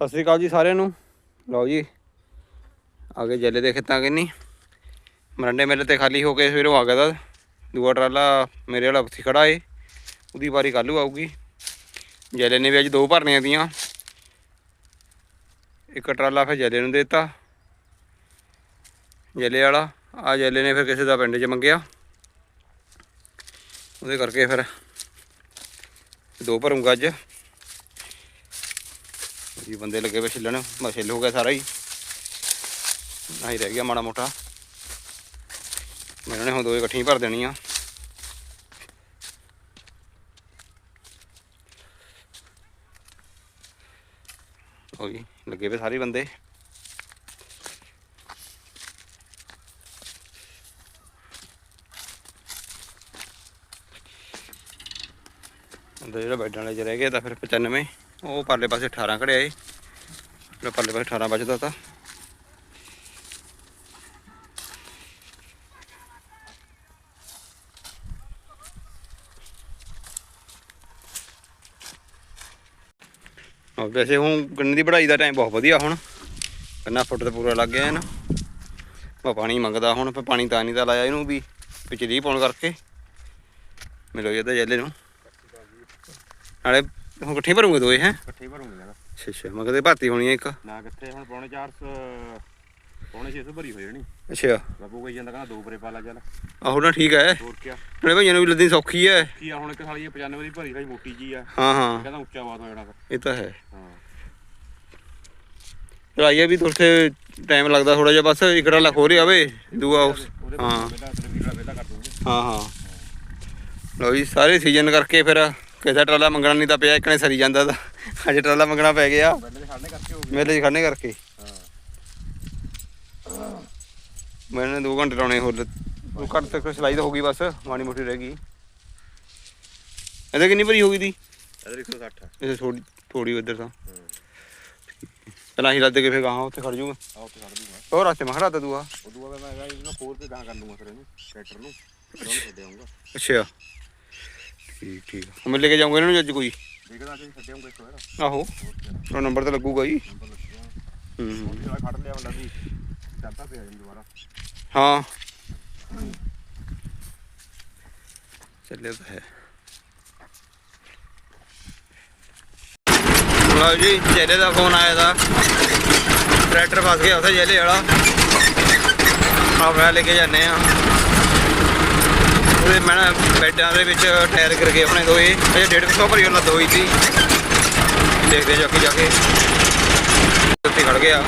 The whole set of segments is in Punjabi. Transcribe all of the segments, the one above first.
ਸਤਿ ਸ੍ਰੀ ਅਕਾਲ ਜੀ ਸਾਰਿਆਂ ਨੂੰ। ਲਓ ਜੀ ਆਗੇ ਜੱਲੇ ਦੇ ਖੇਤਾਂ ਕਿੰਨੀ। ਮਰੰਡੇ ਮੇਲੇ ਤੇ ਖਾਲੀ ਹੋ ਕੇ ਸਵੇਰੋਂ ਆ ਗਿਆ ਦਾ। ਦੂਆ ਟਰਾਲਾ ਮੇਰੇ ਵਾਲਾ ਉੱਥੇ ਖੜਾ ਏ। ਉਹਦੀ ਵਾਰੀ ਕੱਲ੍ਹ ਆਊਗੀ। ਜੱਲੇ ਨੇ ਵੀ ਅੱਜ ਦੋ ਭਰਨੀਆਂ ਦੀਆਂ ਇੱਕ ਟਰਾਲਾ ਫਿਰ ਜੱਲੇ ਨੂੰ ਦਿੱਤਾ। ਜੱਲੇ ਵਾਲਾ ਆ ਜੱਲੇ ਨੇ ਫਿਰ ਕਿਸੇ ਦਾ ਪਿੰਡ 'ਚ ਮੰਗਿਆ। ਉਹਦੇ ਕਰਕੇ ਫਿਰ ਦੋ ਭਰੂੰਗਾ ਅੱਜ। ਜੀ ਬੰਦੇ ਲੱਗੇ ਵੇ ਛਿੱਲਣ ਮੈਂ ਛਿੱਲ ਹੋ ਗਿਆ ਸਾਰਾ ਹੀ। ਨਹੀਂ ਰਹਿ ਗਿਆ ਮਾੜਾ ਮੋਟਾ। ਇਹਨਾਂ ਨੇ ਹੁਣ ਦੋ ਇਕੱਠੀਆਂ ਭਰ ਦੇਣੀਆਂ। ਉਹ ਜੀ ਲੱਗੇ ਵੇ ਸਾਰੇ ਬੰਦੇ। ਅੰਦਰ ਜਿਹੜਾ ਬੈਡਾਂ ਵਾਲੇ ਚ ਰਹਿ ਗਿਆ ਤਾਂ ਫਿਰ 95 ਉਹ ਪਰਲੇ ਪਾਸੇ 18 ਘੜਿਆ ਏ। ਜਿਹੜਾ ਪਰਲੇ ਪਾਸੇ 18 ਬਚਦਾ ਤਾਂ। ਵੈਸੇ ਹੁਣ ਗੰਨੇ ਦੀ ਵਢਾਈ ਦਾ ਟਾਈਮ ਬਹੁਤ ਵਧੀਆ ਹੁਣ। ਗੰਨਾ ਫੁੱਟ ਤੇ ਪੂਰਾ ਲੱਗ ਗਿਆ ਨਾ ਬਾ ਪਾਣੀ ਮੰਗਦਾ ਹੁਣ ਪਰ ਪਾਣੀ ਤਾਂ ਨਹੀਂ ਤਾਂ ਲਾਇਆ ਇਹਨੂੰ ਵੀ, ਵਿੱਚ ਰੀਹ ਪਾਉਣ ਕਰਕੇ। ਮਿਲੋ ਜਦਾ ਜੈਲੇ ਨੂੰ। ਨਾਲੇ ਹੁਣ ਇਕੱਠੇ ਭਰੂਗੇ ਦੋਏ ਹੈ? ਇਕੱਠੇ ਭਰੂਗੇ ਨਾ ਅੱਛਾ ਅੱਛਾ ਮੈਂ ਕਦੇ ਭਰਤੀ ਹੋਣੀ ਹੈ ਇੱਕ। ਨਾ ਕਿੱਥੇ ਹੁਣ ਪੌਣੇ 400 ਪੌਣੇ 600 ਭਰੀ ਹੋ ਜਾਣੀ ਅੱਛਾ। ਬਾਬੂ ਕਹੀ ਜਾਂਦਾ ਕਹਿੰਦਾ ਦੋ ਬਰੇ ਪਾ ਲਾ ਚੱਲ। ਆਹੋ ਨਾ ਠੀਕ ਹੈ ਹੋਰ ਕੀ ਨਾਲੇ ਭਾਈਆਂ ਨੂੰ ਵੀ ਲੱਦੀ ਸੌਖੀ ਹੈ ਕੀ ਆ ਹੁਣ ਇੱਕ ਸਾਲੀ ਇਹ 95 ਦੀ ਭਰੀ ਰਹੀ ਮੋਟੀ ਜੀ ਆ। ਹਾਂ ਹਾਂ। ਕਹਿੰਦਾ ਉੱਚਾ ਬਾਤ ਹੋ ਜਾਣਾ ਇਹ ਤਾਂ ਹੈ। ਹਾਂ। ਚਲਾਈਏ ਵੀ ਤੁਰਥੇ ਟਾਈਮ ਲੱਗਦਾ ਥੋੜਾ ਜਿਹਾ ਬਸ ਇੱਕ ਡਾਲਾ ਖੋਰੇ ਆਵੇ ਦੂਆ ਹਾਂ। ਹਾਂ ਹਾਂ। ਲਓ ਜੀ ਸਾਰੇ ਸੀਜ਼ਨ ਕਰਕੇ ਫਿਰ ਕਿਸੇ ਟਰਾਲਾ ਮੰਗਣਾ ਨਹੀਂ ਤਾਂ ਪਿਆ ਇੱਕ ਨੇ ਸਰੀ ਜਾਂਦਾ ਤਾਂ। ਅੱਜ ਟਰਾਲਾ ਮੰਗਣਾ ਪੈ ਗਿਆ। ਮੇਲੇ 'ਚ ਖੜਨੇ ਕਰਕੇ। ਹਾਂ ਮੈਨੇ 2 ਘੰਟੇ ਲਾਉਣੇ ਹੋਰ। ਉਹ ਘੱਟ ਤੱਕ ਸਲਾਈ ਤਾਂ ਹੋ ਗਈ ਬਸ ਮਾੜੀ ਮੋਟੀ ਰਹਿ ਗਈ। ਇਹਦੇ ਕਿੰਨੀ ਭਰੀ ਹੋ ਗਈ ਦੀ? ਇਧਰ 160 ਇਹ ਥੋੜੀ ਥੋੜੀ ਉਧਰ ਤਾਂ। ਪਹਿਲਾਂ ਹੀ ਲੱਦ ਕੇ ਫਿਰ ਗਾਹਾਂ ਉੱਥੇ ਖੜ ਜੂਗਾ। ਆ ਉੱਥੇ ਛੱਡ ਦੂੰਗਾ ਉਹ ਰਾਸਤੇ ਮਖੜਾ ਤਾ ਦੂਆ। ਉਦੋਂ ਬਾਅਦ ਮੈਂ ਇਹਨੂੰ ਖੋਲ ਕੇ ਗਾਂ ਕਰ ਲੂੰਗਾ ਫਿਰ ਇਹਨੂੰ ਟਰੈਕਟਰ ਨੂੰ। ਅੱਛਾ। ਠੀਕ ਠੀਕ। ਆ। ਮੈਂ ਲੈ ਕੇ ਜਾਊਂਗਾ ਇਹਨਾਂ ਨੂੰ ਅੱਜ ਕੋਈ। ਦੇਖਦਾ ਅੱਜ ਛੱਡੇ ਆਉਂਗਾ ਇੱਕ ਵਾਰ ਆਹੋ। ਉਹ ਨੰਬਰ ਤਾਂ ਲੱਗੂਗਾ ਹੀ ਨੰਬਰ ਲੱਗਿਆ ਹੂੰ। ਹੁਣ ਜਿਹੜਾ ਖੜ ਲਿਆ ਬੰਦਾ ਵੀ ਚੱਲਦਾ ਪਿਆ ਜੀ ਦੁਬਾਰਾ। ਹਾਂ। ਚੱਲਿਆ ਤਾਂ ਹੈ। ਲਓ ਜੀ ਜੇਲੇ ਦਾ ਫੋਨ ਆਇਆ ਦਾ। ਟਰੈਕਟਰ ਫਸ ਗਿਆ ਉੱਥੇ ਜੇਲੇ ਵਾਲਾ। ਆਪਣਾ ਲੈ ਕੇ ਜਾਂਦੇ ਆ ਉਹਦੇ ਮੈਂ ਨਾ ਬੈਡਾਂ ਦੇ ਵਿੱਚ ਟਾਇਰ ਗਿਰ ਗਏ ਆਪਣੇ ਦੋਏ। ਅਜੇ 150 ਭਰੀ ਉਹਨਾਂ ਦੋਈ ਸੀ ਦੇਖਦੇ ਜਾ ਕੇ ਜਾ ਕੇ। ਉੱਥੇ ਖੜ ਗਿਆ। ਆ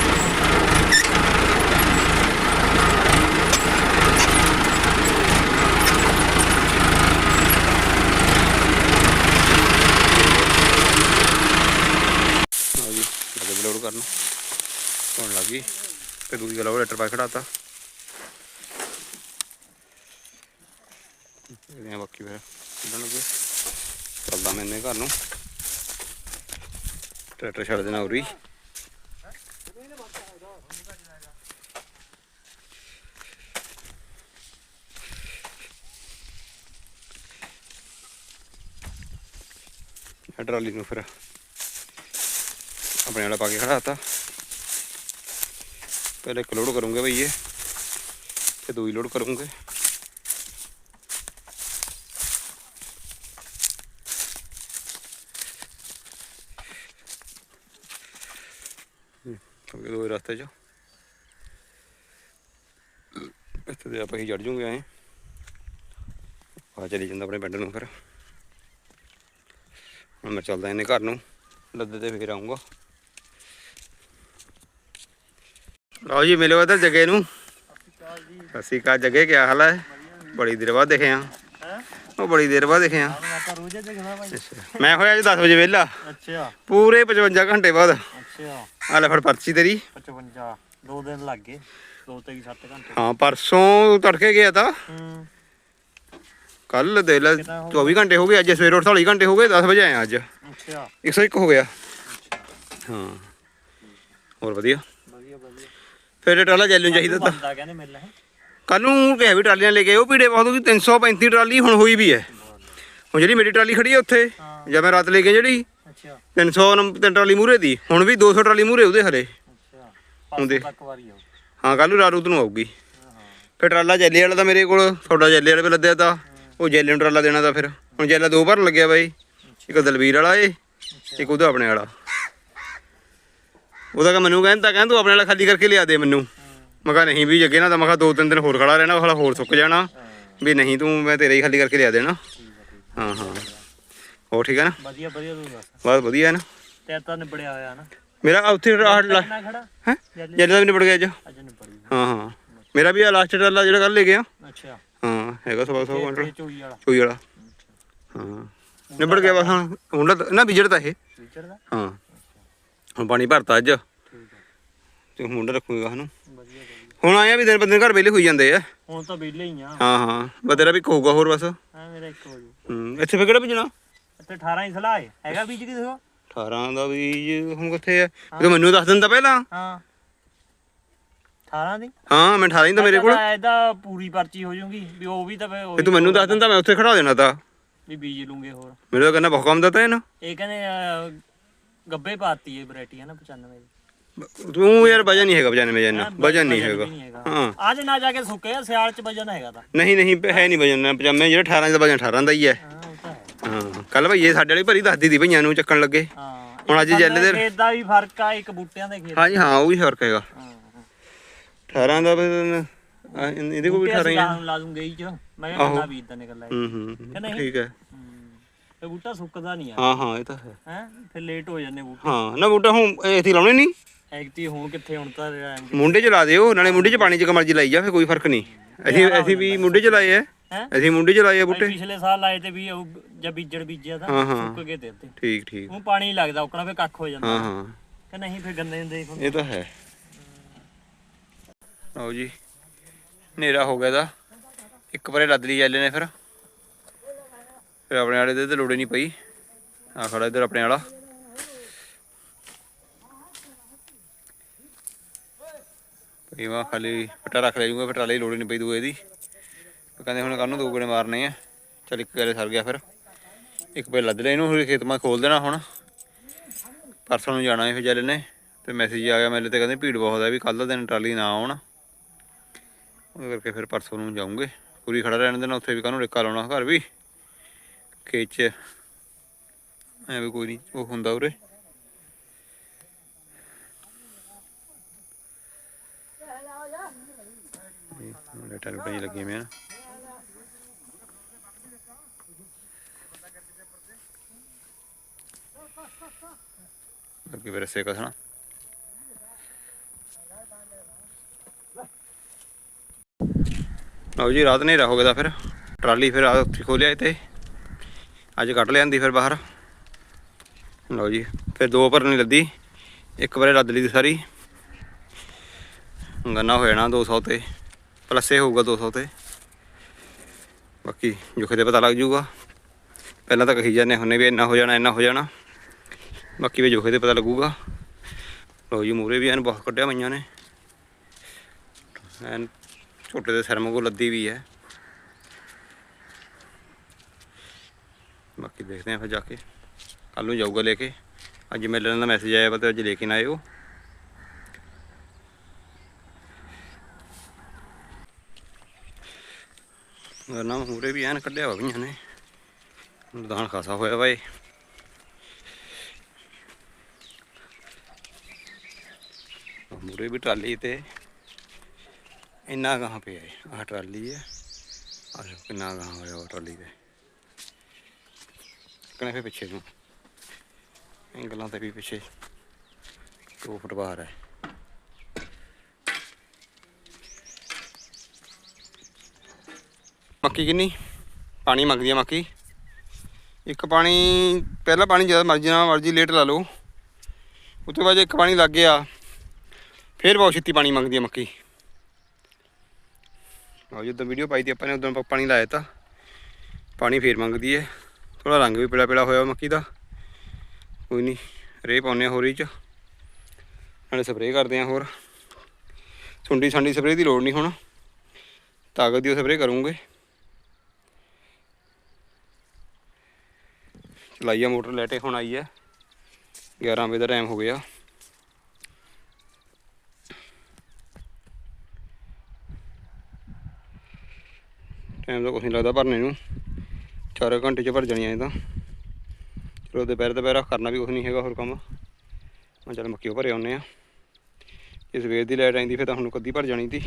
ਲੋਡ ਕਰਨ। ਹੋਣ ਲੱਗੀ ਤੇ ਦੂਜੀ ਗੱਲ ਉਹ ਲੈਟਰ ਪਾ ਖੜਾਤਾ ਇਹਦੇ ਬਾਕੀ ਫਿਰ ਕੱਢਣ ਲੱਗੇ ਚੱਲਦਾ ਮੈਨੇ ਘਰ ਨੂੰ। ਟਰੈਕਟਰ ਛੱਡ ਦੇਣਾ ਉਰੀ। ਟਰਾਲੀ ਨੂੰ ਫਿਰ ਆਪਣੇ ਵਾਲਾ ਪਾ ਕੇ ਖੜਾਤਾ ਪਹਿਲੇ ਇੱਕ ਲੋਡ ਕਰੂੰਗੇ ਭਈ ਇਹ, ਤੇ ਦੂਈ ਲੋਡ ਕਰੂੰਗੇ। ਦੋ ਰਸਤੇ 'ਚ। ਇੱਥੇ ਦੇ ਆਪਾਂ ਹੀ ਚੜ ਜੂਗੇ ਐ। ਆ ਚਲੀ ਜਾਂਦਾ ਆਪਣੇ ਪਿੰਡ ਨੂੰ ਫਿਰ। ਹੁਣ ਮੈਂ ਚੱਲਦਾ ਇਹਨੇ ਘਰ ਨੂੰ। ਲੱਦੇ ਤੇ ਫੇਰ ਆਉਂਗਾ ਲਓ ਜੀ ਮਿਲੋ ਇੱਧਰ ਜਗੇ ਨੂੰ। ਸ਼੍ਰੀ ਅਕਾਲ ਜਗੇ ਕੀ ਹਾਲ ਹੈ ਬੜੀ ਦੇਰ ਬਾਅਦ ਦੇਖੇ ਆ। ਉਹ ਬੜੀ ਦੇਰ ਬਾਅਦ ਦੇਖੇ ਆ। ਮੈਂ ਹੋਇਆ ਜੀ 10 ਵਜੇ ਵਿਹਲਾ। ਅੱਛਾ। ਪੂਰੇ 55 ਘੰਟੇ ਬਾਅਦ। ਅੱਛਾ ਆ। ਲੈ ਫੜ ਪਰਚੀ ਤੇਰੀ। 55 ਦੋ ਦਿਨ ਲੱਗ ਗਏ ਦੋ ਤੇ 7 ਘੰਟੇ। ਹਾਂ ਪਰਸੋਂ ਤੜਕੇ ਗਿਆ ਤਾਂ। ਹੂੰ। ਕੱਲ ਦੇ ਲੈ 24 ਘੰਟੇ ਹੋ ਗਏ ਅੱਜ ਸਵੇਰੇ 48 ਘੰਟੇ ਹੋ ਗਏ 10 ਵਜੇ ਆਇਆ ਅੱਜ। ਅੱਛਾ। 101 ਹੋ ਗਿਆ। ਹਾਂ। ਹੋਰ ਵਧੀਆ। ਵਧੀਆ ਵਧੀਆ। ਫਿਰ ਟਰਾਲਾ ਜੈਲੂ ਚਾਹੀਦਾ ਤਾਂ। ਬੰਦਾ ਕਹਿੰਦੇ ਮਿਲ ਹੈ? ਕੱਲ ਨੂੰ ਕਿਹਾ ਵੀ ਟਰਾਲੀਆਂ ਲੈ ਕੇ ਆਓ ਪੀੜੇ ਬਹੁਤ ਗਈ 335 ਟਰਾਲੀ ਹੁਣ ਹੋਈ ਵੀ ਹੈ। ਹੁਣ ਜਿਹੜੀ ਮੇਰੀ ਟਰਾਲੀ ਖੜੀ ਹੈ ਉੱਥੇ। ਜਾਂ ਮੈਂ ਰਾਤ ਲੈ ਕੇ ਜਿਹੜੀ ਅੱਛਾ। 300 ਨੰਬਰ ਤੇ ਟਰਾਲੀ ਮੂਰੇ ਦੀ ਹੁਣ ਵੀ 200 ਟਰਾਲੀ ਮੂਰੇ ਉਹਦੇ ਹਲੇ। ਅੱਛਾ ਹੁੰਦੇ। ਪਾਸੇ ਤੱਕ ਵਾਰੀ ਆਉ ਹਾਂ ਕੱਲ ਨੂੰ ਰਾਤ ਨੂੰ ਆਊਗੀ। ਫਿਰ ਟਰਾਲਾ ਜੈਲੇ ਵਾਲਾ ਤਾਂ ਮੇਰੇ ਕੋਲ ਤੁਹਾਡਾ ਜੈਲੇ ਵਾਲੇ 'ਤੇ ਲੱਦਿਆ ਤਾਂ। ਉਹ ਜੈਲੇ ਨੂੰ ਟਰਾਲਾ ਦੇਣਾ ਤਾਂ ਫਿਰ। ਹੁਣ ਜੈਲਾ ਦੋ ਭਰਨ ਲੱਗਿਆ ਬਾਈ। ਇੱਕ ਦਲਵੀਰ ਵਾਲਾ ਏ ਇੱਕ ਉਹਦਾ ਆਪਣੇ ਵਾਲਾ। ਉਹਦਾ ਕਿ ਮੈਨੂੰ ਕਹਿੰਦਾ ਕਹਿੰਦਾ ਤੂੰ ਆਪਣੇ ਵਾਲਾ ਖਾਲੀ ਕਰਕੇ ਲਿਆ ਦੇ ਮੈਨੂੰ। ਮੈਂ ਕਿਹਾ ਨਹੀਂ ਵੀ ਅੱਗੇ ਨਾ ਤਾਂ ਮੈਂ ਕਿਹਾ ਦੋ ਤਿੰਨ ਦਿਨ ਹੋਰ ਖੜਾ ਰਹਿਣਾ ਉਹ ਹੋਰ ਸੁੱਕ ਜਾਣਾ। ਵੀ ਨਹੀਂ ਤੂੰ ਮੈਂ ਤੇਰੇ ਹੀ ਖਾਲੀ ਕਰਕੇ ਲਿਆ ਦੇਣਾ। ਹਾਂ ਹਾਂ। ਹੋਰ ਠੀਕ ਹੈ ਨਾ? ਵਧੀਆ ਵਧੀਆ ਤੂੰ ਦੱਸ। ਬਹੁਤ ਵਧੀਆ ਹੈ ਨਾ? ਤੇ ਤਾਂ ਨਿਬੜਿਆ ਹੋਇਆ ਨਾ। ਮੇਰਾ ਉੱਥੇ ਰਾਹ ਲਾ ਕਿੰਨਾ ਖੜਾ? ਹੈ? ਜੈਲੇ ਦਾ ਵੀ ਨਿਬੜ ਗਿਆ ਅੱਜ। ਅੱਜ ਨਿਬੜੀ ਹਾਂ ਹਾਂ। ਮੇਰਾ ਵੀ ਆ ਲਾਸਟ ਟਰਾਲਾ ਜਿਹੜਾ ਕੱਲ ਲੈ ਗਿਆ ਅੱਛਾ। ਹਾਂ ਹੈਗਾ ਸਵਾ ਸੌ ਕੁਇੰਟਲ ਇਹ ਚੋਈ ਵਾਲਾ। ਚੋਈ ਵਾਲਾ। ਹਾਂ। ਨਿਬੜ ਗਿਆ ਬਸ ਹੁਣ। ਹੁਣ ਤਾਂ- ਨਾ ਵਿਜੜ ਤਾਂ ਇਹ। ਫੀਚਰ ਦਾ? ਹਾਂ। ਹੁਣ ਪਾਣੀ ਭਰਤਾ ਅੱਜ। ਠੀਕ ਆ ਤੇ ਹੁਣ ਮੁੰਡਾ ਰੱਖੂਗਾ ਹਨੂੰ ਵਧੀਆ ਵਧੀਆ। ਹੁਣ ਆਇਆ ਵੀ ਦਿਨ ਬੰਦੇ ਘਰ ਵੇਲੇ ਹੋਈ ਜਾਂਦੇ ਆ। ਹੁਣ ਤਾਂ ਵਿਹਲੇ ਹੀ ਆ। ਹਾਂ ਹਾਂ। ਬਸ ਤੇਰਾ ਵੀ ਕਹੂਗਾ ਹੋਰ ਬਸ। ਐ ਮੇਰਾ ਇੱਕ ਹੋ ਜੂ। ਹੂੰ ਇੱਥੇ ਫੇ ਕਿਹੜਾ ਭੇਜਣਾ? ਇੱਥੇ 18 ਹੀ ਸਲਾਹ ਹੈ ਹੈਗਾ ਬੀਜ ਕਿਥੇ ਹੋ 18 ਦਾ ਬੀਜ ਹੁਣ ਕਿੱਥੇ ਆ? ਇਹ ਤਾਂ ਮੈਨੂੰ ਦੱਸ ਦਿੰਦਾ ਪਹਿਲਾਂ। ਹਾਂ। 18 ਦੀ? ਹਾਂ ਮੈਂ 18 ਹੀ ਤਾਂ ਮੇਰੇ ਕੋਲ। ਇਹਦਾ ਪੂਰੀ ਪਰਚੀ ਹੋ ਜੂਗੀ ਵੀ ਉਹ ਵੀ ਤਾਂ ਫਿਰ ਤੇ ਉਹੀ ਤੂੰ ਮੈਨੂੰ ਦੱਸ ਦਿੰਦਾ ਮੈਂ ਉੱਥੇ ਖੜਾ ਦੇਣਾ ਤਾਂ। ਵੀ ਬੀਜ ਲੂੰਗੇ ਹੋਰ। ਮੇਰੇ ਤਾਂ ਕਹਿੰਦਾ ਬਹੁਤ ਕੰਮ ਦਿੱਤਾ ਇਹਨੂੰ। ਇਹ ਕਹਿੰਦੇ ਅਹ, ਗੱਬੇ ਪਾਤੀ ਇਹ ਵੈਰਾਈਟੀ ਹੈ ਨਾ 95 ਦੀ। ਤੂੰ ਯਾਰ ਵਜਨ ਨਹੀਂ ਹੈਗਾ 95 ਜਨਾ ਵਜਨ ਨਹੀਂ ਹੈਗਾ। ਵੀ ਹੈਗਾ। ਹਾਂ। ਅੱਜ ਨਾ ਜਾ ਕੇ ਸੁੱਕੇ ਆ, ਸਿਆਲ ਚ ਵਜਨ ਹੈਗਾ ਤਾਂ। ਨਹੀਂ ਨਹੀਂ ਹੈ ਨਹੀਂ ਵਜਨ 95 ਜਿਹੜਾ 18 ਦਾ ਵਜਨ 18 ਦਾ ਹੈ। ਹਾਂ। ਕੱਲ ਭਈ ਇਹ ਸਾਡੇ ਵਾਲੀ ਭਰੀ ਦੱਸਦੀ ਦੀ ਭਈਆਂ ਨੂੰ ਚੱਕਣ ਲੱਗੇ। ਹਾਂ ਹੁਣ ਅੱਜ ਜੈਲੇ ਦੇ- ਖੇਤ ਦਾ ਵੀ ਫ਼ਰਕ ਆ ਇੱਕ ਬੂਟਿਆਂ ਦੇ ਖੇਤ ਹਾਂਜੀ ਹਾਂ ਉਹ ਵੀ ਫ਼ਰਕ ਹੈਗਾ। ਹਾਂ। ਹਾਂ 18 ਦਾ ਆ, ਇਹਦੇ ਕੋਲ ਵੀ 18 ਹੀ ਆ। ਲਾ ਦੂੰਗੇ ਹੀ ਚ। ਮੈਂ ਆਹੋ। ਕਿੰਨਾ ਬੀਜ ਦਾ ਨਿਕਲ ਆਇਆ ਹੂੰ ਹੂੰ? ਠੀਕ ਹੈ। ਇਹ ਬੂਟਾ ਸੁੱਕਦਾ ਨਹੀਂ ਆ। ਹਾਂ ਹਾਂ ਇਹ ਤਾਂ ਹੈ। ਹੈ? ਫਿਰ ਲੇਟ ਹੋ ਜਾਂਦੇ ਬੂਟੇ। ਹਾਂ ਨਾ ਬੂਟਾ ਹੁਣ ਇੱਥੇ ਲਾਉਣੇ ਨਹੀਂ? ਐਗਤੀ ਹੁਣ ਕਿੱਥੇ ਹੁਣ ਤਾਂ ਰਹਿਣਗੇ ਮੁੰਡੇ ਚ ਲਾ ਦਿਓ ਨਾਲੇ ਮੁੰਡੇ ਚ ਪਾਣੀ ਚ ਕਮਰਜੀ ਲਾਈ ਜਾ ਫੇ ਕੋਈ ਫ਼ਰਕ ਨਹੀਂ। ਅਸੀਂ ਅਸੀਂ ਵੀ ਮੁੰਡੇ ਚ ਲਾਏ ਆ। ਹੈ ਅਸੀਂ ਮੁੰਡੇ ਚ ਲਾਏ ਆ ਬੂਟੇ? ਪਿਛਲੇ ਸਾਲ ਲਾਏ ਤੇ ਵੀ ਉਹ ਜਦ ਬੀਜਣ ਬੀਜਿਆ ਤਾਂ ਹਾਂ, ਹਾਂ। ਸੁੱਕ ਗਏ ਤੇ ਉੱਤੇ। ਠੀਕ ਠੀਕ। ਉਹ ਪਾਣੀ ਨੀ ਲੱਗਦਾ ਉਕਣਾ ਫੇ ਕੱਖ ਹੋ ਜਾਂਦਾ। ਹਾਂ ਹਾਂ। ਕਿ ਨਹੀਂ ਫੇ ਗੰਦੇ ਹੁੰਦੇ ਇਹ ਤਾਂ ਹੈ। ਆਓ ਜੀ ਹਨੇਰਾ ਹੋ ਗਿਆ ਦਾ ਇੱਕ ਵਾਰੇ ਲੱਦ ਲਈ ਜੈਲੇ ਨੇ ਫਿਰ। ਫਿਰ ਆਪਣੇ ਵਾਲੇ ਦੇ ਤੇ ਲੋੜੇ ਨਹੀਂ ਪਈ। ਆ ਖੜਾ ਇੱਧਰ ਆਪਣੇ ਵਾਲਾ। ਭਈ ਵਾ ਖਾਲੀ ਫਟਾ ਰੱਖ ਲੈ ਜੂਗਾ ਫਿਰ ਟਰਾਲੇ ਦੀ ਲੋੜ ਨਹੀਂ ਪਈ ਦੂਏ ਦੀ। ਕਹਿੰਦੇ ਹੁਣ ਕੱਲ ਨੂੰ ਦੋ ਗੇੜੇ ਮਾਰਨੇ ਆ। ਚਲ ਇੱਕ ਗੇੜੇ ਸਰ ਗਿਆ ਫਿਰ। ਇੱਕ ਪੇ ਲੱਦ ਲਿਆ ਇਹਨੂੰ, ਫਿਰ ਖੇਤ ਮਾ ਖੋਲ ਦੇਣਾ ਹੁਣ। ਪਰਸੋਂ ਨੂੰ ਜਾਣਾ ਹੈ ਫਿਰ ਜਲੇ ਨੇ ਤੇ ਮੈਸੇਜ ਆ ਗਿਆ ਮੇਰੇ ਤੇ ਕਹਿੰਦੇ ਭੀੜ ਬਹੁਤ ਹੈ ਵੀ ਕੱਲ ਦਾ ਦਿਨ ਟਰਾਲੀ ਨਾ ਆਉਣ। ਉਹ ਕਰਕੇ ਫਿਰ ਪਰਸੋਂ ਨੂੰ ਜਾਉਂਗੇ ਪੂਰੀ ਖੜਾ ਰਹਿਣ ਦੇਣਾ, ਉੱਥੇ ਵੀ ਕਾਹਨੂੰ ਰੇਕਾ ਲਾਉਣਾ ਘਰ ਵੀ। ਖੇਤ 'ਚ। ਐ ਵੀ ਕੋਈ ਨਹੀਂ ਉਹ ਹੁੰਦਾ ਉਰੇ। ਲੈਟਰ ਪਈ ਲੱਗੀ ਮੈਂ ਅੱਗੇ ਫਿਰ ਸੇ ਕਸਣਾ ਲਓ ਜੀ ਰਾਤ ਹਨੇਰਾ ਹੋ ਗਿਆ ਤਾਂ ਫਿਰ ਟਰਾਲੀ ਫਿਰ ਆ ਉੱਥੇ ਖੋਲਿਆ ਤੇ ਅੱਜ ਕੱਢ ਲਿਆਂਦੀ ਫਿਰ ਬਾਹਰ ਲਓ ਜੀ ਫਿਰ ਦੋ ਭਰਨ ਲੱਦੀ ਇੱਕ ਵਾਰੇ ਲੱਦ ਲਈ ਸਾਰੀ ਗੰਨਾ ਹੋ ਜਾਣਾ 200 ਤੇ ਪਲੱਸੇ ਹੋਊਗਾ 200 ਤੇ ਬਾਕੀ ਜੁਖੇ ਤੇ ਪਤਾ ਲੱਗ ਜਾਊਗਾ ਪਹਿਲਾਂ ਤਾਂ ਕਹੀ ਜਾਂਦੇ ਹੁੰਨੇ ਵੀ ਇੰਨਾ ਹੋ ਜਾਣਾ ਇੰਨਾ ਹੋ ਜਾਣਾ ਬਾਕੀ ਵੀ ਜੁਖੇ ਤੇ ਪਤਾ ਲੱਗੂਗਾ। ਲਓ ਜੀ ਮੂਰੇ ਵੀ ਐਨ ਬਹੁਤ ਕੱਢਿਆ ਮਈਆਂ ਨੇ। ਐਨ ਝੋਟੇ ਦੇ ਸਿਰ ਵਾਂਗੂ ਲੱਦੀ ਵੀ ਹੈ ਬਾਕੀ ਦੇਖਦੇ ਆਂ ਫਿਰ ਜਾ ਕੇ। ਕੱਲ ਨੂੰ ਜਾਊਗਾ ਲੈ ਕੇ। ਅੱਜ ਮਿਲਣ ਦਾ ਮੈਸੇਜ ਆਇਆ ਵਾ ਤੇ ਅੱਜ ਲੈ ਕੇ ਨਾ ਆਇਓ। ਵਰਨਾ ਮੂਰੇ ਵੀ ਐਨ ਕੱਢਿਆ ਵਾ ਨੇ। ਦਾਣ ਖਾਸਾ ਹੋਇਆ ਵਾ ਇਹ ਵੀ ਟਰਾਲੀ ਤੇ। ਇੰਨਾ ਗਾਂ ਪਿਆ ਆਹ ਟਰਾਲੀ ਹੈ ਆਹ ਕਿੰਨਾ ਗਾਂ ਹੋਇਆ ਉਹ ਟਰਾਲੀ ਤੇ। ਕਨੇ ਫੇ ਪਿੱਛੇ ਨੂੰ। ਐਂਗਲਾਂ ਤੇ ਵੀ ਪਿੱਛੇ। ਦੋ ਫੁੱਟ ਬਾਹਰ ਹੈ ਮੱਕੀ ਕਿੰਨੀ? ਪਾਣੀ ਮੰਗਦੀ ਆ ਮੱਕੀ। ਇੱਕ ਪਾਣੀ, ਪਹਿਲਾ ਪਾਣੀ ਜਦੋਂ ਮਰਜ਼ੀ ਨਾਲ ਮਰਜ਼ੀ ਲੇਟ ਲਾ ਲਓ। ਉਸ ਤੋਂ ਬਾਅਦ ਇੱਕ ਪਾਣੀ ਲੱਗ ਗਿਆ ਫਿਰ ਬਹੁਤ ਛੇਤੀ ਪਾਣੀ ਮੰਗਦੀ ਆ ਮੱਕੀ। ਆਹ ਜਦੋਂ ਵੀਡੀਓ ਪਾਈ ਤੀ ਆਪਾਂ ਨੇ ਉਦੋਂ ਪਾਣੀ ਲਾਇਆ ਤਾਂ। ਪਾਣੀ ਫੇਰ ਮੰਗਦੀ ਹੈ ਥੋੜਾ ਰੰਗ ਵੀ ਪੀਲਾ ਪੀਲਾ ਹੋਇਆ ਮੱਕੀ ਦਾ। ਕੋਈ ਨਹੀਂ ਰੇ ਪਾਉਂਦੇ ਆ ਹੋਰ ਇਹ ਚ। ਨਾਲੇ ਸਪਰੇਅ ਕਰਦੇ ਆ ਹੋਰ। ਸੁੰਡੀ ਸਾਂਡੀ ਸਪਰੇਅ ਦੀ ਲੋੜ ਨਹੀਂ ਹੁਣ। ਤਾਕਤ ਦੀ ਸਪਰੇਅ ਕਰੂੰਗੇ। ਚਲਾਈਆ ਮੋਟਰ ਲੈਟੇ ਹੁਣ ਆਈ ਹੈ 11 ਵਜੇ ਦਾ ਟਾਈਮ ਹੋ ਗਿਆ। ਟਾਈਮ ਤਾਂ ਕੁਛ ਨਹੀਂ ਲੱਗਦਾ ਭਰਨੇ ਨੂੰ। ਚਾਰ ਘੰਟੇ ਚ ਭਰ ਜਾਣੀਆਂ ਇਹ ਤਾਂ। ਚਲੋ ਦੁਪਹਿਰ ਦੁਪਹਿਰਾ ਕਰਨਾ ਵੀ ਕੁਛ ਨਹੀਂ ਹੈਗਾ ਹੋਰ ਕੰਮ। ਮੈਂ ਚੱਲ ਮੱਕੀ ਉਹ ਭਰੇ ਆਉਨੇ ਆ। ਜੇ ਸਵੇਰ ਦੀ ਲਾਈਟ ਆయింਦੀ ਫਿਰ ਤਾਂ ਹੁਣ ਕੱਦੀ ਭਰ ਜਾਣੀ ਤੀ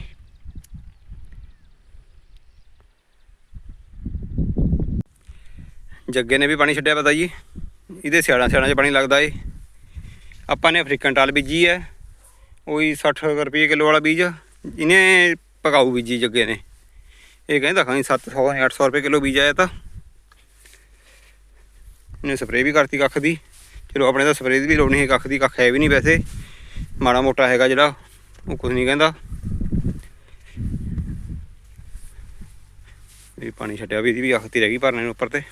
ਜੱਗੇ ਨੇ ਵੀ ਪਾਣੀ ਛੱਡਿਆ ਪਤਾ ਜੀ। ਇਹਦੇ ਸਿਆੜਾਂ ਸਿਆੜਾਂ 'ਚ ਪਾਣੀ ਲੱਗਦਾ ਏ। ਆਪਾਂ ਨੇ ਅਫਰੀਕਨ ਟਾਲ ਬੀਜੀ ਹੈ ਉਹੀ 60 ਰੁਪਏ ਕਿਲੋ ਵਾਲਾ ਬੀਜ। ਇਹਨੇ ਪਕਾਊ ਬੀਜੀ ਜੱਗੇ ਨੇ। ਇਹ ਕਹਿੰਦਾ ਖਾਂ 700 800 ਰੁਪਏ ਕਿਲੋ ਬੀਜ ਆਇਆ ਤਾਂ। ਇਹਨੇ ਸਪਰੇਅ ਵੀ ਕਰਤੀ ਕੱਖ ਦੀ। ਚਲੋ ਆਪਣੇ ਤਾਂ ਸਪਰੇਅ ਦੀ ਵੀ ਲੋੜ ਨਹੀਂ ਹੈ ਕੱਖ ਦੀ, ਕੱਖ ਹੈ ਵੀ ਨਹੀਂ ਵੈਸੇ। ਮਾੜਾ ਮੋਟਾ ਹੈਗਾ ਜਿਹੜਾ, ਉਹ ਕੁਝ ਨਹੀਂ ਕਹਿੰਦਾ। ਇਹ ਪਾਣੀ ਛੱਡਿਆ ਵੀ ਇਹਦੀ ਵੀ ਆਖਤੀ ਰਹਿ ਗਈ ਭਰਨੇ ਨੂੰ ਉੱਪਰ ਤੇ।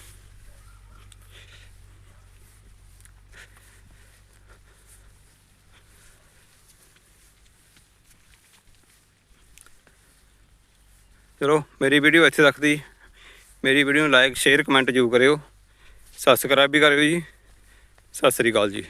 ਚਲੋ, ਮੇਰੀ ਵੀਡੀਓ ਇੱਥੇ ਤੱਕ ਦੀ। ਮੇਰੀ ਵੀਡੀਓ ਨੂੰ ਲਾਈਕ ਸ਼ੇਅਰ ਕਮੈਂਟ ਜ਼ਰੂਰ ਕਰਿਓ। ਸਬਸਕ੍ਰਾਈਬ ਵੀ ਕਰਿਓ ਜੀ। ਸਤਿ ਸ੍ਰੀ ਅਕਾਲ ਜੀ।